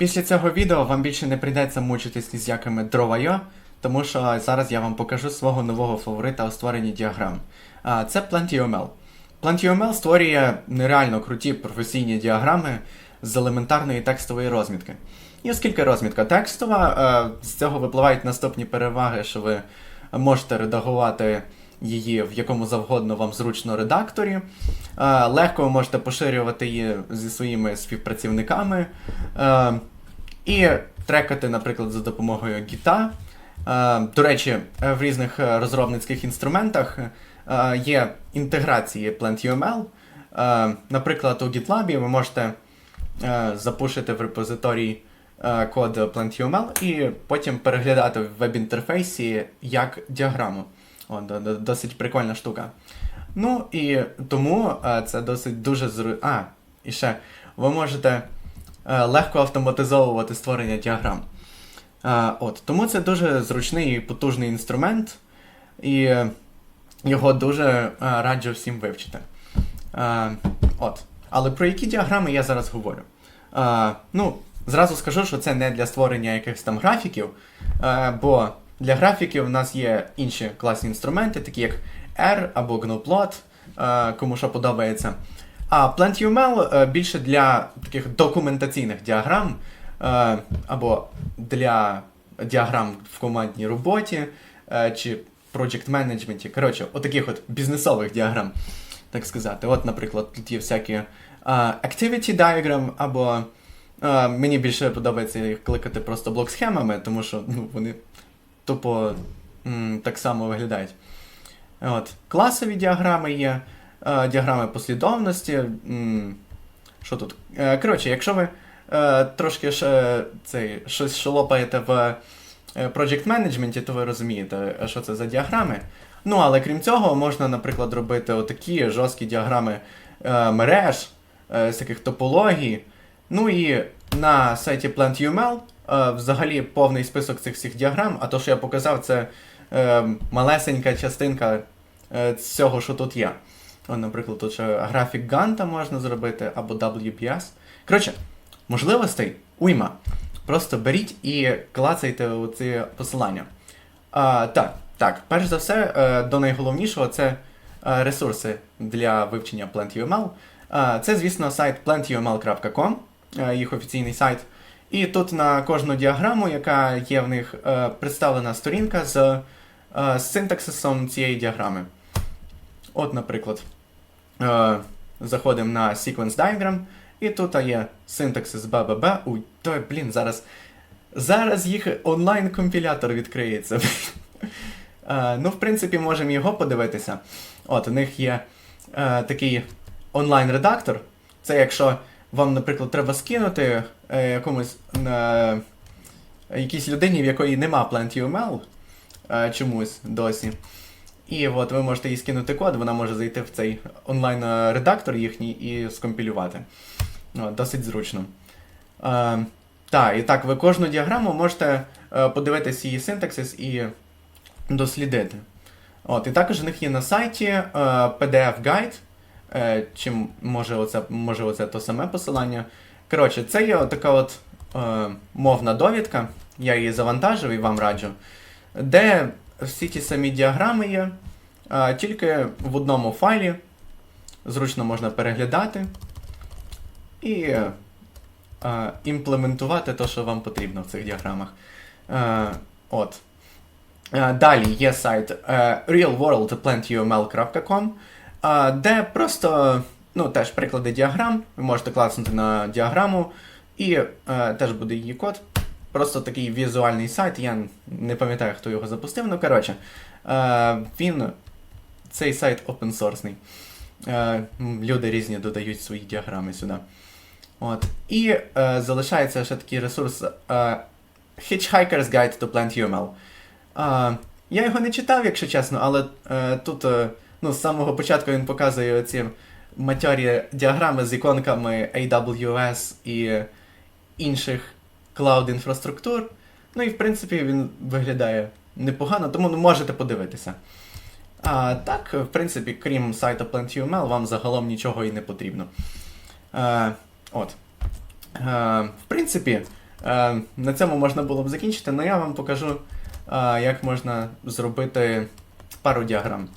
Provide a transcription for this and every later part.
Після цього відео вам більше не прийдеться мучитись ні з якими Draw.io, тому що зараз я вам покажу свого нового фаворита у створенні діаграм. А, Це Plenty.uml. Plenty.uml створює нереально круті професійні діаграми з елементарної текстової розмітки. І оскільки розмітка текстова, з цього випливають наступні переваги, що ви можете редагувати її в якому завгодно вам зручно редакторі. Легко ви можете поширювати її зі своїми співпрацівниками. І трекати, наприклад, за допомогою гіта. Е, До речі, е, в різних е, розробницьких інструментах є інтеграції Plant.uml. Наприклад, у GitLab ви можете запушити в репозиторій е, код Plant.uml і потім переглядати в веб-інтерфейсі як діаграму. О, до- до- досить прикольна штука. Ну і тому це досить дуже зру... А, і ще ви можете легко автоматизовувати створення діаграм. Е, от, тому це дуже зручний і потужний інструмент, і е, його дуже е, раджу всім вивчити. Е, от. Але про які діаграми я зараз говорю? Е, ну, зразу скажу, що це не для створення якихось там графіків, е, бо для графіків у нас є інші класні інструменти, такі як R або GNUplot, е, кому що подобається. А Plant.uml е, більше для таких документаційних діаграм е, або для діаграм в командній роботі е, чи project менеджменті. Коротше, отаких от бізнесових діаграм, так сказати. От, наприклад, тут є всякі activity diagram, або мені більше подобається їх кликати просто блок-схемами, тому що ну, вони тупо м, так само виглядають. От. Класові діаграми є, діаграми послідовності. Що тут? Е, коротше, якщо ви е, трошки цей, щось шолопаєте в е, project менеджменті, то ви розумієте, е, що це за діаграми. Ну, але крім цього, можна, наприклад, робити отакі жорсткі діаграми е, мереж, е, всяких топологій. Ну і на сайті Plant.uml е, взагалі повний список цих всіх діаграм, а то, що я показав, це е, малесенька частинка е, всього, що тут є. О, наприклад, тут ще графік Ганта можна зробити, або WBS. Коротше, можливостей уйма. Просто беріть і клацайте у ці посилання. А, так, так, перш за все, е, до найголовнішого це е, ресурси для вивчення Plant.uml. Е, Це, звісно, сайт plantuml.com, їх офіційний сайт. І тут на кожну діаграму, яка є в них, представлена сторінка з синтаксисом цієї діаграми. От, наприклад, е, заходимо на Sequence Diagram, і тут є синтаксис BBB. Уй, той, блін, зараз. Зараз їх онлайн-компілятор відкриється. Е, ну, в принципі, можемо його подивитися. От, у них є е, такий онлайн-редактор. Це якщо вам, наприклад, треба скинути е, якомусь е, якійсь людині, в якої нема Plant.uml е, чомусь досі. І от ви можете їй скинути код, вона може зайти в цей онлайн-редактор їхній і скомпілювати. От, досить зручно. Е, так, і так, ви кожну діаграму можете е, подивитись її синтаксис і дослідити. От, і також у них є на сайті е, PDF-гайд, е, чим може оце, може оце то саме посилання. Коротше, це є така от е, мовна довідка, я її завантажив і вам раджу, де всі ті самі діаграми є, тільки в одному файлі. Зручно можна переглядати і імплементувати те, що вам потрібно в цих діаграмах. От. Далі є сайт е, realworldplantuml.com, де просто ну, теж приклади діаграм. Ви можете класнути на діаграму, і е, теж буде її код. Просто такий візуальний сайт, я не пам'ятаю, хто його запустив. Ну, коротше, е, він цей сайт open source. Е, люди різні додають свої діаграми сюди. От. І е, залишається ще такий ресурс е, Hitchhiker's Guide to Plant.uml. А, я його не читав, якщо чесно, але е, тут е, ну, з самого початку він показує ці матьорі діаграми з іконками AWS і інших клауд-інфраструктур. Ну і в принципі він виглядає непогано, тому ну, можете подивитися. А так, в принципі, крім сайту Plant.uml, вам загалом нічого і не потрібно. Е, от. Е, в принципі, Е, на цьому можна було б закінчити, але я вам покажу, е, як можна зробити пару діаграм.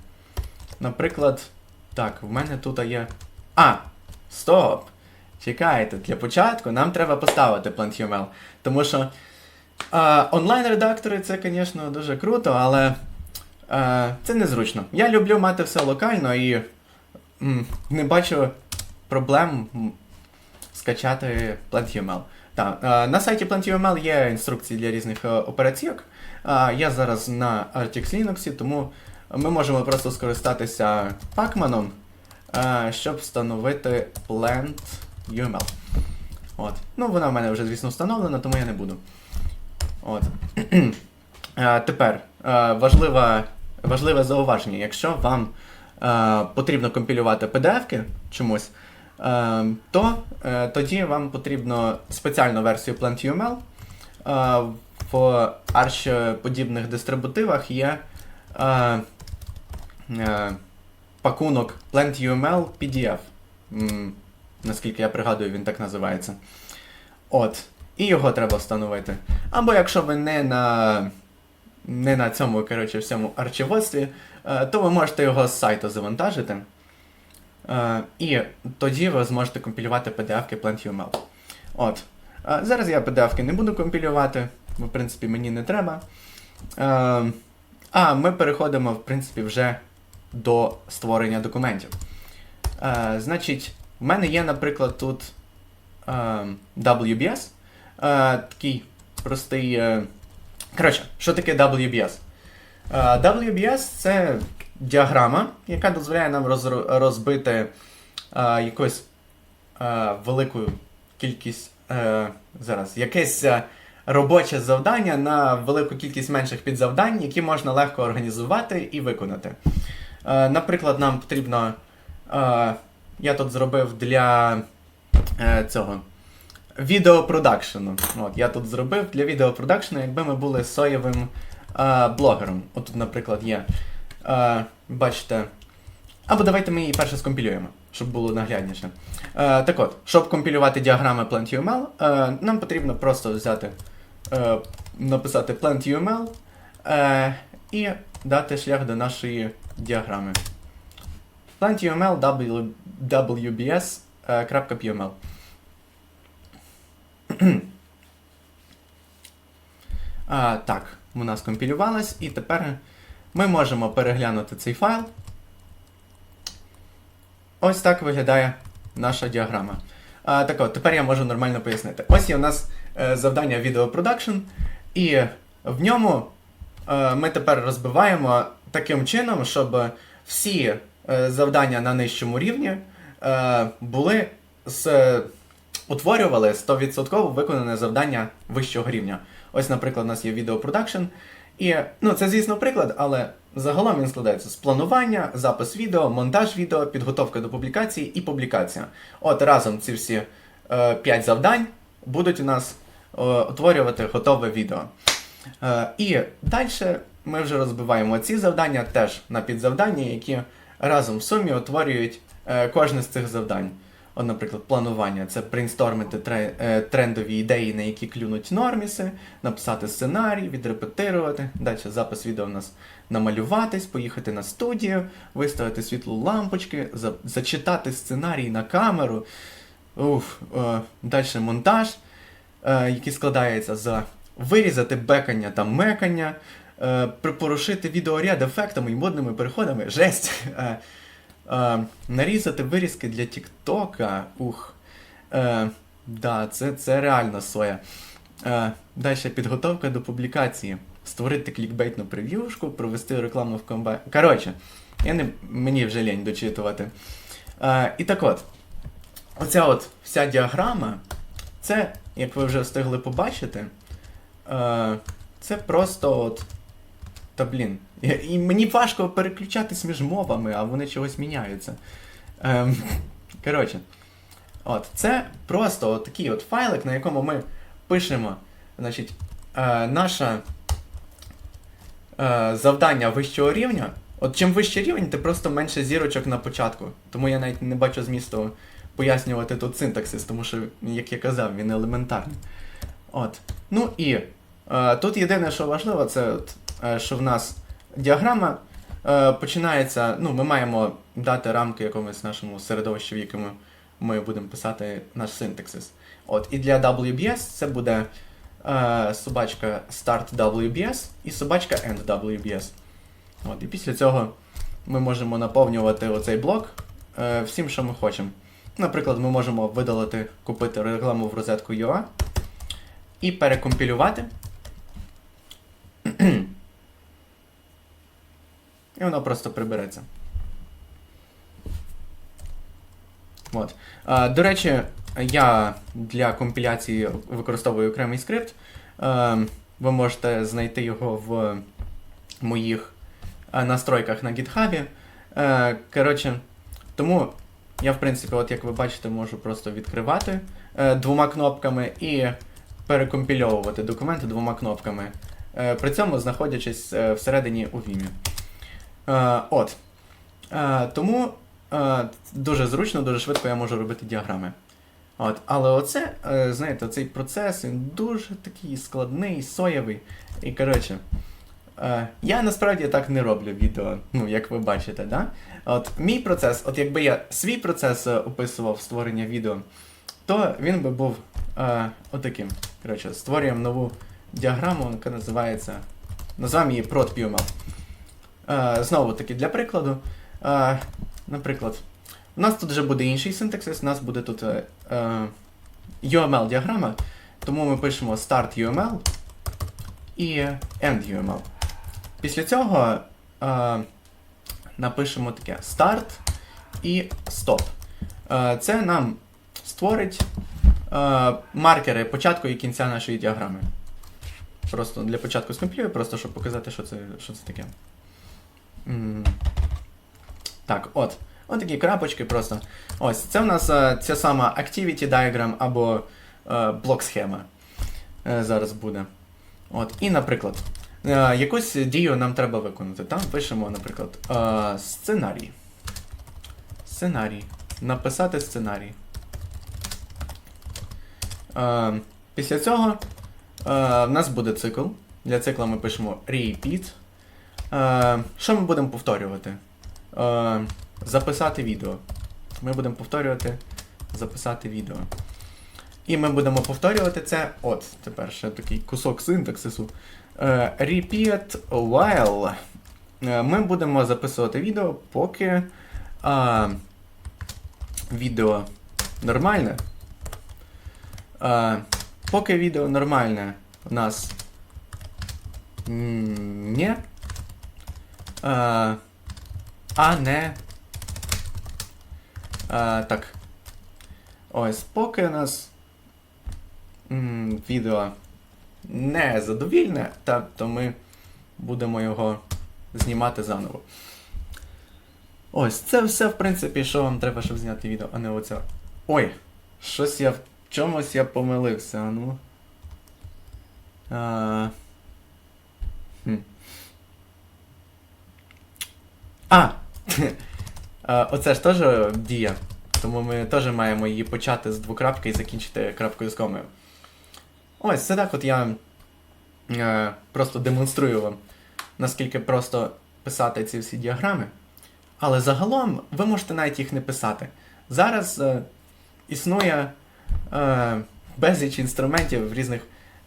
Наприклад, так, в мене тут є. А! Стоп! Чекайте, для початку нам треба поставити PlantUML. Тому що е, онлайн-редактори це, звісно, дуже круто, але е, це незручно. Я люблю мати все локально і м, не бачу проблем скачати PlantUML. Так, е, на сайті PlantUML є інструкції для різних е, операційок. Е, я зараз на Artix Linux, тому ми можемо просто скористатися Pacman, е, щоб встановити PlantUML. От. Ну, вона в мене вже, звісно, встановлена, тому я не буду. От. Е, Тепер е, важливе, важливе зауваження. Якщо вам е, потрібно компілювати PDF-ки чомусь, е, то е, тоді вам потрібно спеціальну версію PlantUML. Е, в Arch подібних дистрибутивах є е, е, пакунок PlantUML PDF. Наскільки я пригадую, він так називається. От. І його треба встановити. Або якщо ви не на, не на цьому, коротше, всьому арчиводстві, е, то ви можете його з сайту завантажити. Е, і тоді ви зможете компілювати PDF-ки PlantUML. От. Е, зараз я PDF-ки не буду компілювати, бо, в принципі, мені не треба. А ми переходимо, в принципі, вже до створення документів. Значить, в мене є, наприклад, тут е, WBS. Е, такий простий. Е... Коротше, що таке WBS? Е, WBS це діаграма, яка дозволяє нам розбити якусь велику кількість. Зараз, якесь робоче завдання на велику кількість менших підзавдань, які можна легко організувати і виконати. Наприклад, нам потрібно. Я тут зробив для е, цього відеопродакшену. От, я тут зробив для відеопродакшену, якби ми були соєвим е, блогером. От тут, наприклад, є. Е, бачите. Або давайте ми її перше скомпілюємо, щоб було наглядніше. Е, так от, щоб компілювати діаграми PlantUML, е, нам потрібно просто взяти, е, написати PlantUML е, і дати шлях до нашої діаграми. PlantUML W- WBS е, крапка .pml. А, так, у нас компілювалось, і тепер ми можемо переглянути цей файл. Ось так виглядає наша діаграма. А, так от, тепер я можу нормально пояснити. Ось є у нас е, завдання Production, і в ньому е, ми тепер розбиваємо таким чином, щоб всі завдання на нижчому рівні е, були з, утворювали 100% виконане завдання вищого рівня. Ось, наприклад, у нас є Production. І ну, це, звісно, приклад, але загалом він складається з планування, запис відео, монтаж відео, підготовка до публікації і публікація. От разом ці всі е, 5 завдань будуть у нас е, утворювати готове відео. Е, і далі ми вже розбиваємо ці завдання теж на підзавдання, які разом в сумі утворюють е, кожне з цих завдань. От, наприклад, планування це брейнстормити е, трендові ідеї, на які клюнуть норміси, написати сценарій, відрепетирувати. Далі запис відео у нас намалюватись, поїхати на студію, виставити світло лампочки, за- зачитати сценарій на камеру. Уф, е, далі монтаж, е, який складається за вирізати бекання та мекання, е, відеоряд ефектами і модними переходами. Жесть! Е, е, нарізати вирізки для Тіктока. Ух. Е, да, це, це реально соя. Е, далі підготовка до публікації. Створити клікбейтну прев'юшку, провести рекламу в комбайн. Коротше, я не, мені вже лінь дочитувати. Е, і так от, оця от вся діаграма, це, як ви вже встигли побачити, е, це просто от. Та блін. І, мені важко переключатись між мовами, а вони чогось міняються. Ем, коротше. От, це просто от такий от файлик, на якому ми пишемо значить, е, наше е, завдання вищого рівня. От чим вищий рівень, ти просто менше зірочок на початку. Тому я навіть не бачу змісту пояснювати тут синтаксис, тому що, як я казав, він елементарний. От. Ну і е, тут єдине, що важливо, це от, що в нас діаграма е, починається. Ну, ми маємо дати рамки якомусь нашому середовищу, в якому ми будемо писати наш синтаксис. От, і для WBS це буде е, собачка start WBS і собачка end WBS. От, і після цього ми можемо наповнювати оцей блок е, всім, що ми хочемо. Наприклад, ми можемо видалити, купити рекламу в розетку UA і перекомпілювати. І воно просто прибереться. От. Е, до речі, я для компіляції використовую окремий скрипт. Е, ви можете знайти його в моїх настройках на GitHub. Е, коротше, тому я, в принципі, от як ви бачите, можу просто відкривати е, двома кнопками і перекомпільовувати документи двома кнопками. Е, при цьому знаходячись е, всередині у Vim. Е, от. Е, тому е, дуже зручно, дуже швидко я можу робити діаграми. От. Але оце, знаєте, цей процес він дуже такий складний, соєвий. І коротше, я насправді так не роблю відео, ну, як ви бачите, да? От мій процес, от якби я свій процес описував створення відео, то він би був е, отаким. Коротше, створюємо нову діаграму, яка називається. Називаємо її ProdPML. Е, знову таки, для прикладу. Е, наприклад, у нас тут вже буде інший синтаксис, у нас буде тут е, UML-діаграма, тому ми пишемо start UML і end UML. Після цього напишемо таке start і stop. Це нам створить маркери початку і кінця нашої діаграми. Просто для початку скомплюю, просто щоб показати, що це, що це таке. Так, от. От такі крапочки просто. Ось, це в нас е, ця сама Activity Diagram або е, блок-схема. Е, зараз буде. От. І, наприклад, якусь дію нам треба виконати. Там пишемо, наприклад, сценарій. Сценарій. Написати сценарій. Після цього в нас буде цикл. Для цикла ми пишемо repeat. Е, що ми будемо повторювати? Е, записати відео. Ми будемо повторювати записати відео. І ми будемо повторювати це. От, тепер ще такий кусок синтаксису. Е, repeat while. Ми будемо записувати відео, поки е, відео нормальне. Е, поки відео нормальне у нас. Е, а не. А, так. Ось, поки у нас м, відео не задовільне, то ми будемо його знімати заново. Ось, це все, в принципі, що вам треба, щоб зняти відео, а не оце. Ой, щось я в чомусь я помилився, ну. А, хм. а! Оце ж теж дія. Тому ми теж маємо її почати з двокрапки і закінчити крапкою з комою. Ось, це так от я е, просто демонструю вам, наскільки просто писати ці всі діаграми. Але загалом ви можете навіть їх не писати. Зараз е, існує е, безліч інструментів різних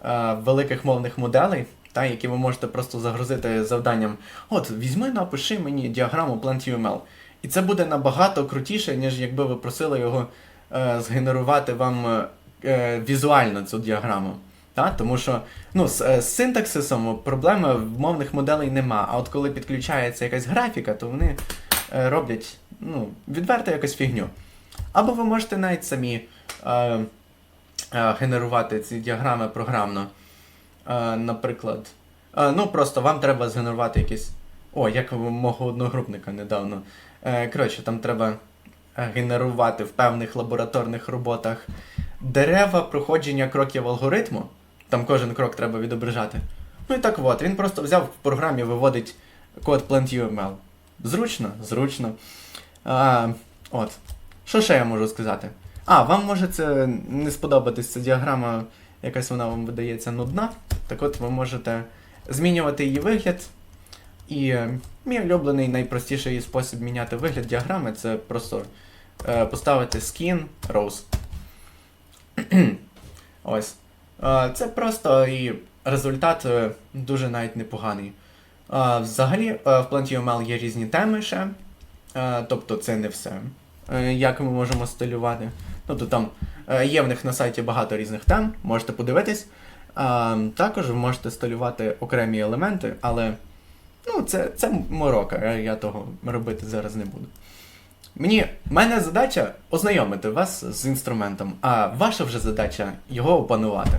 е, великих мовних моделей, та, які ви можете просто загрузити завданням. От, візьми, напиши мені діаграму PlantUML. І це буде набагато крутіше, ніж якби ви просили його е, згенерувати вам е, е, візуально цю діаграму. Та? Тому що ну, з, е, з синтаксисом проблеми в мовних моделей нема. А от коли підключається якась графіка, то вони е, роблять ну, відверто якусь фігню. Або ви можете навіть самі е, е, генерувати ці діаграми програмно. Наприклад, ну просто вам треба згенерувати якісь. О, як у мого одногрупника недавно. Е, коротше, там треба е, генерувати в певних лабораторних роботах дерева проходження кроків алгоритму. Там кожен крок треба відображати. Ну і так от, він просто взяв в програмі, виводить код PlantUML. Зручно, зручно. А, от. Що ще я можу сказати? А, вам може це не сподобатись ця діаграма якась вона вам видається нудна, так от ви можете змінювати її вигляд. І мій улюблений найпростіший спосіб міняти вигляд діаграми це просто е, поставити skin rose. Ось. Е, це просто і результат е, дуже навіть непоганий. Е, взагалі, е, в Plant.UML є різні теми ще. Е, тобто це не все. Е, як ми можемо стилювати. Тобто там е, є в них на сайті багато різних тем, можете подивитись. А, також ви можете стилювати окремі елементи, але ну, це, це морока, я, того робити зараз не буду. Мені, мене задача ознайомити вас з інструментом, а ваша вже задача його опанувати.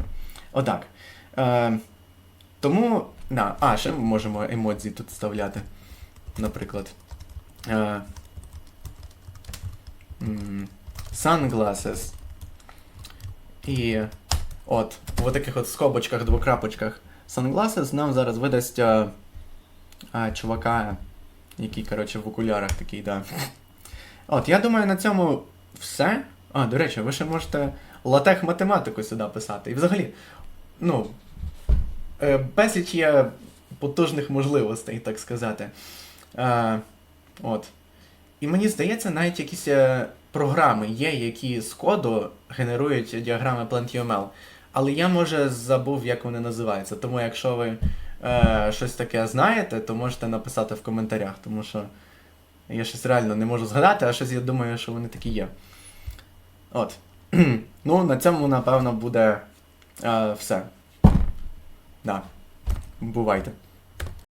Отак. Е, тому. На, а, ще ми можемо емодзі тут вставляти. Наприклад. Е, sunglasses. І от, в таких от скобочках, двокрапочках sunglasses нам зараз видасть а, а, чувака, який, коротше, в окулярах такий, да. От, я думаю, на цьому все. А, до речі, ви ще можете латех математику сюди писати. І взагалі, ну, е, безліч є потужних можливостей, так сказати. Е, от. І мені здається, навіть якісь е, програми є, які з коду генерують діаграми Plant.UML. Але я, може, забув, як вони називаються. Тому якщо ви е, щось таке знаєте, то можете написати в коментарях, тому що я щось реально не можу згадати, а щось я думаю, що вони такі є. От. ну, на цьому, напевно, буде е, все. Да. Бувайте.